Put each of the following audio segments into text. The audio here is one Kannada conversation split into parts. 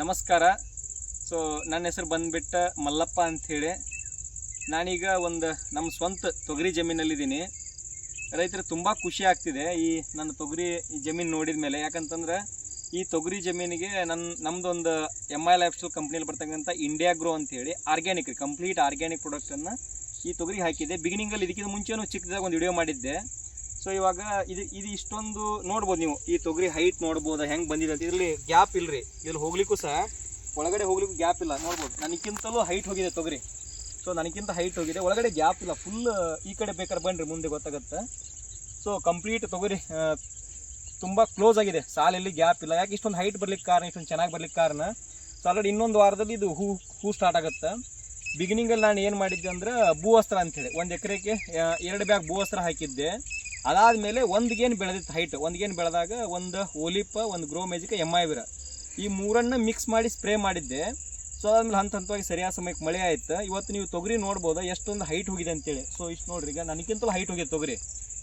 ನಮಸ್ಕಾರ. ಸೊ ನನ್ನ ಹೆಸರು ಬಂದುಬಿಟ್ಟ ಮಲ್ಲಪ್ಪ ಅಂಥೇಳಿ. ನಾನೀಗ ಒಂದು ನಮ್ಮ ಸ್ವಂತ ತೊಗರಿ ಜಮೀನಲ್ಲಿದ್ದೀನಿ. ರೈತರು ತುಂಬ ಖುಷಿ ಆಗ್ತಿದೆ ಈ ನನ್ನ ತೊಗರಿ ಜಮೀನು ನೋಡಿದ ಮೇಲೆ. ಯಾಕಂತಂದ್ರೆ ಈ ತೊಗರಿ ಜಮೀನಿಗೆ ನನ್ನ ನಮ್ಮದೊಂದು ಎಂ ಐ ಸ್ಟೈಲ್ ಕಂಪ್ನಿಯಲ್ಲಿ ಬರ್ತಕ್ಕಂಥ ಇಂಡಿಯಾ ಗ್ರೋ ಅಂತೇಳಿ ಆರ್ಗ್ಯಾನಿಕ್ ಕಂಪ್ಲೀಟ್ ಆರ್ಗ್ಯಾನಿಕ್ ಪ್ರಾಡಕ್ಟನ್ನು ಈ ತೊಗರಿ ಹಾಕಿದೆ ಬಿಗಿನಿಂಗಲ್ಲಿ ಇದಕ್ಕಿಂತ ಮುಂಚೆನೂ ಚಿಕ್ಕದಾಗ ಒಂದು ವಿಡಿಯೋ ಮಾಡಿದ್ದೆ. ಸೊ ಇವಾಗ ಇದು ಇದು ಇಷ್ಟೊಂದು ನೋಡ್ಬೋದು ನೀವು. ಈ ತೊಗರಿ ಹೈಟ್ ನೋಡ್ಬೋದು, ಹೆಂಗೆ ಬಂದಿದೆ ಅಂತ. ಇದರಲ್ಲಿ ಗ್ಯಾಪ್ ಇಲ್ಲರಿ ಇಲ್ಲಿ ಹೋಗ್ಲಿಕ್ಕೂ ಸಹ ಒಳಗಡೆ ಹೋಗ್ಲಿಕ್ಕೂ ಗ್ಯಾಪ್ ಇಲ್ಲ. ನೋಡ್ಬೋದು. ನನಗಿಂತಲೂ ಹೈಟ್ ಹೋಗಿದೆ ತೊಗರಿ. ಸೊ ನನಗಿಂತ ಹೈಟ್ ಹೋಗಿದೆ. ಒಳಗಡೆ ಗ್ಯಾಪ್ ಇಲ್ಲ. ಫುಲ್ ಈ ಕಡೆ ಬೇಕಾದ್ರೆ ಬನ್ನಿರಿ ಮುಂದೆ ಗೊತ್ತಾಗುತ್ತೆ. ಸೊ ಕಂಪ್ಲೀಟ್ ತೊಗರಿ ತುಂಬ ಕ್ಲೋಸ್ ಆಗಿದೆ. ಸಾಲಲ್ಲಿ ಗ್ಯಾಪ್ ಇಲ್ಲ. ಯಾಕೆ ಇಷ್ಟೊಂದು ಹೈಟ್ ಬರ್ಲಿಕ್ಕೆ ಕಾರಣ, ಇಷ್ಟೊಂದು ಚೆನ್ನಾಗಿ ಬರ್ಲಿಕ್ಕೆ ಕಾರಣ? ಸೊ ಆಲ್ರೆಡಿ ಇನ್ನೊಂದು ವಾರದಲ್ಲಿ ಇದು ಹೂ ಹೂ ಸ್ಟಾರ್ಟ್ ಆಗುತ್ತೆ. ಬಿಗಿನಿಂಗಲ್ಲಿ ನಾನು ಏನು ಮಾಡಿದ್ದೆ ಅಂದ್ರೆ ಭೂವಸ್ತ್ರ ಅಂತೇಳಿ ಒಂದು ಎಕರೆಗೆ ಎರಡು ಬ್ಯಾಗ್ ಭೂವಸ್ತ್ರ ಹಾಕಿದ್ದೆ. ಅದಾದಮೇಲೆ ಒಂದು ಗೇನ್ ಬೆಳೆದಿತ್ತು ಹೈಟ್ ಒಂದು ಗೇನ್ ಬೆಳೆದಾಗ ಒಂದು ಓಲಿಪ ಒಂದು ಗ್ರೋ ಮ್ಯಾಜಿಕ್ ಎಂ ಐ ವಿರ ಈ ಮೂರನ್ನು ಮಿಕ್ಸ್ ಮಾಡಿ ಸ್ಪ್ರೇ ಮಾಡಿದ್ದೆ. ಸೊ ಅದಾದ್ಮೇಲೆ ಹಂತ ಹಂತವಾಗಿ ಸರಿಯಾದ ಸಮಯಕ್ಕೆ ಮಳೆ ಆಯ್ತು. ಇವತ್ತು ನೀವು ತೊಗರಿ ನೋಡ್ಬೋದು? ಎಷ್ಟೊಂದು ಹೈಟ್ ಹೋಗಿದೆ ಅಂತೇಳಿ. ಸೊ ಇಷ್ಟು ನೋಡ್ರಿ, ಈಗ ನನಗಿಂತಲೂ ಹೈಟ್ ಹೋಗಿದೆ ತೊಗರಿ.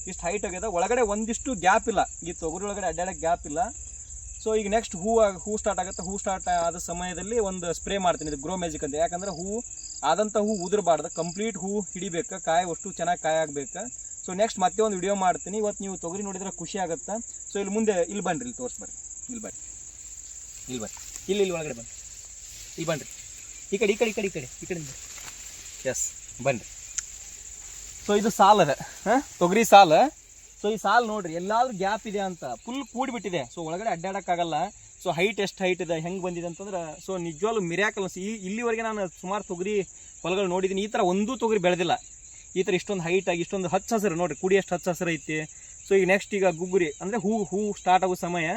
ಇಷ್ಟು ಹೈಟ್ ಹೋಗಿದೆ. ಒಳಗಡೆ ಒಂದಿಷ್ಟು ಗ್ಯಾಪ್ ಇಲ್ಲ. ಈ ತೊಗರಿ ಒಳಗಡೆ ಅಡ್ಡಾಡಕ್ಕೆ ಗ್ಯಾಪ್ ಇಲ್ಲ. ಸೊ ಈಗ ನೆಕ್ಸ್ಟ್ ಹೂ ಹೂ ಸ್ಟಾರ್ಟ್ ಆಗುತ್ತೆ. ಹೂ ಸ್ಟಾರ್ಟ್ ಆದ ಸಮಯದಲ್ಲಿ ಒಂದು ಸ್ಪ್ರೇ ಮಾಡ್ತೀನಿ. ಇದು ಗ್ರೋ ಮ್ಯಾಜಿಕ್ ಅಂತ. ಯಾಕಂದ್ರೆ ಹೂ ಆದಂಥ ಹೂ ಉದುರಬಾರ್ದು. ಕಂಪ್ಲೀಟ್ ಹೂ ಹಿಡಿಬೇಕು. ಕಾಯಿ ಅಷ್ಟು ಚೆನ್ನಾಗಿ ಕಾಯಿ ಆಗ್ಬೇಕು ಸೊ ನೆಕ್ಸ್ಟ್ ಮತ್ತೆ ಒಂದು ವಿಡಿಯೋ ಮಾಡ್ತೀನಿ. ಇವತ್ತು ನೀವು ತೊಗರಿ ನೋಡಿದ್ರೆ ಖುಷಿ ಆಗುತ್ತೆ? ಸೊ ಇಲ್ಲಿ ಮುಂದೆ ಇಲ್ಲಿ ಬನ್ರಿ, ಇಲ್ಲಿ ತೋರಿಸ್ಬರ್ರಿ ಇಲ್ಲಿ ಬರ್ರಿ ಇಲ್ಲಿ ಬರ್ರಿ ಇಲ್ಲಿ ಇಲ್ಲಿ ಒಳಗಡೆ ಬನ್ನಿ ಇಲ್ಲಿ ಬನ್ರಿ. ಈ ಕಡೆ ಈ ಕಡೆ ಈ ಕಡೆ ಈ ಕಡೆ ಈ ಕಡೆ ಎಸ್ ಬನ್ರಿ. ಸೊ ಇದು ಸಾಲ ಹಾಂ? ತೊಗರಿ ಸಾಲ. ಸೊ ಈ ಸಾಲ್ ನೋಡ್ರಿ, ಎಲ್ಲಾದ್ರೂ ಗ್ಯಾಪ್ ಇದೆ ಅಂತ. ಫುಲ್ ಕೂಡಿಬಿಟ್ಟಿದೆ. ಸೊ ಒಳಗಡೆ ಅಡ್ಡಾಡಕ್ಕಾಗಲ್ಲ. ಸೊ ಹೈಟ್ ಎಷ್ಟು ಹೈಟ್ ಇದೆ, ಹೆಂಗೆ ಬಂದಿದೆ ಅಂತಂದ್ರೆ ಸೊ ನಿಜವಾಗ್ಲೂ ಮಿರಾಕಲ್ ಈ ಇಲ್ಲಿವರೆಗೆ ನಾನು ಸುಮಾರು ತೊಗರಿ ಹೊಲಗಳು ನೋಡಿದ್ದೀನಿ ಈ ಥರ ಒಂದೂ ತೊಗರಿ ಬೆಳೆದಿಲ್ಲ. ಈ ಥರ ಇಷ್ಟೊಂದು ಹೈಟ್ ಆಗಿ ಇಷ್ಟೊಂದು ಹಚ್ಚ ಹಸಿರು ನೋಡಿರಿ, ಕುಡಿ ಎಷ್ಟು ಹಚ್ಚ ಹಸಿರು ಐತಿ. ಸೊ ಈಗ ನೆಕ್ಸ್ಟ್ ಈಗ ಗುಗ್ಗುರಿ ಅಂದರೆ ಹೂ ಹೂ ಸ್ಟಾರ್ಟ್ ಆಗೋ ಸಮಯ.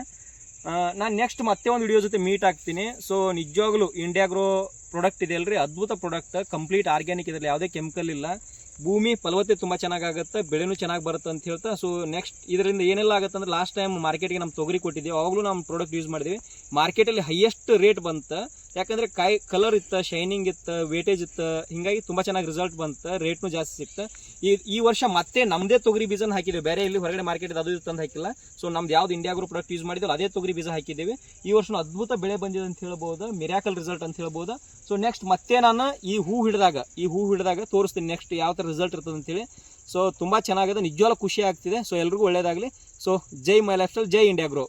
ನಾನು ನೆಕ್ಸ್ಟ್ ಮತ್ತೆ ಒಂದು ವಿಡಿಯೋ ಜೊತೆ ಮೀಟ್ ಆಗ್ತೀನಿ. ಸೊ ನಿಜವಾಗ್ಲೂ ಇಂಡಿಯಾ ಗ್ರೋ ಪ್ರಾಡಕ್ಟ್ ಇದೆ ಅಲ್ರಿ, ಅದ್ಭುತ ಪ್ರಾಡಕ್ಟ್ ಕಂಪ್ಲೀಟ್ ಆರ್ಗ್ಯಾನಿಕ್ ಇದರಲ್ಲಿ ಯಾವುದೇ ಕೆಮಿಕಲ್ ಇಲ್ಲ. ಭೂಮಿ ಫಲವತ್ತೆ ತುಂಬ ಚೆನ್ನಾಗಾಗುತ್ತೆ, ಬೆಳೆನೂ ಚೆನ್ನಾಗಿ ಬರುತ್ತೆ ಅಂತ ಹೇಳ್ತಾ ಸೊ ನೆಕ್ಸ್ಟ್ ಇದರಿಂದ ಏನೆಲ್ಲ ಆಗುತ್ತೆ ಅಂದರೆ ಲಾಸ್ಟ್ ಟೈಮ್ ಮಾರ್ಕೆಟ್ಗೆ ನಮ್ಮ ತೊಗರಿ ಕೊಟ್ಟಿದ್ದೀವಿ ಅವಾಗಲೂ ನಮ್ಮ ಪ್ರಾಡಕ್ಟ್ ಯೂಸ್ ಮಾಡಿದ್ವಿ. ಮಾರ್ಕೆಟಲ್ಲಿ ಹೈಯೆಸ್ಟ್ ರೇಟ್ ಬಂತು. ಯಾಕಂದ್ರೆ ಕಾಯಿ ಕಲರ್ ಇತ್ತು ಶೈನಿಂಗ್ ಇತ್ತು ವೇಟೇಜ್ ಇತ್ತು, ಹಿಂಗಾಗಿ ತುಂಬ ಚೆನ್ನಾಗಿ ರಿಸಲ್ಟ್ ಬಂತು ರೇಟ್ನು ಜಾಸ್ತಿ ಸಿಕ್ತು. ಈ ಈ ವರ್ಷ ಮತ್ತೆ ನಮ್ಮದೇ ತೊಗರಿ ಬೀಜನ ಹಾಕಿದ್ದೀವಿ. ಬೇರೆ ಇಲ್ಲಿ ಹೊರಗಡೆ ಮಾರ್ಕೆಟ್ ಅದು ತಂದು ಹಾಕಿಲ್ಲ. ಸೊ ನಮ್ದು ಯಾವ್ದು ಇಂಡಿಯಾ ಗ್ರೂಪ್ ಪ್ರಾಡಕ್ಟ್ ಯೂಸ್ ಮಾಡಿದ್ರು ಅದೇ ತೊಗರಿ ಬೀಜ ಹಾಕಿದ್ದೀವಿ. ಈ ವರ್ಷ ಅದ್ಭುತ ಬೆಳೆ ಬಂದಿದೆ ಅಂತ ಹೇಳ್ಬೋದು ಮಿರಾಕಲ್ ರಿಸಲ್ಟ್ ಅಂತ ಹೇಳ್ಬೋದು. ಸೊ ನೆಕ್ಸ್ಟ್ ಮತ್ತೆ ನಾನು ಈ ಹೂ ಹಿಡಿದಾಗ, ಈ ಹೂ ಹಿಡಿದಾಗ ತೋರಿಸ್ತೀನಿ ನೆಕ್ಸ್ಟ್ ಯಾವ ಥರ ರಿಸಲ್ಟ್ ಇರ್ತದೆ ಅಂತೇಳಿ ಸೊ ತುಂಬ ಚೆನ್ನಾಗಿದೆ ನಿಜವಾಗ್ಲೂ ಖುಷಿ ಆಗ್ತಿದೆ. ಸೊ ಎಲ್ರಿಗೂ ಒಳ್ಳೇದಾಗಲಿ. So Jai my lifestyle Jai India grow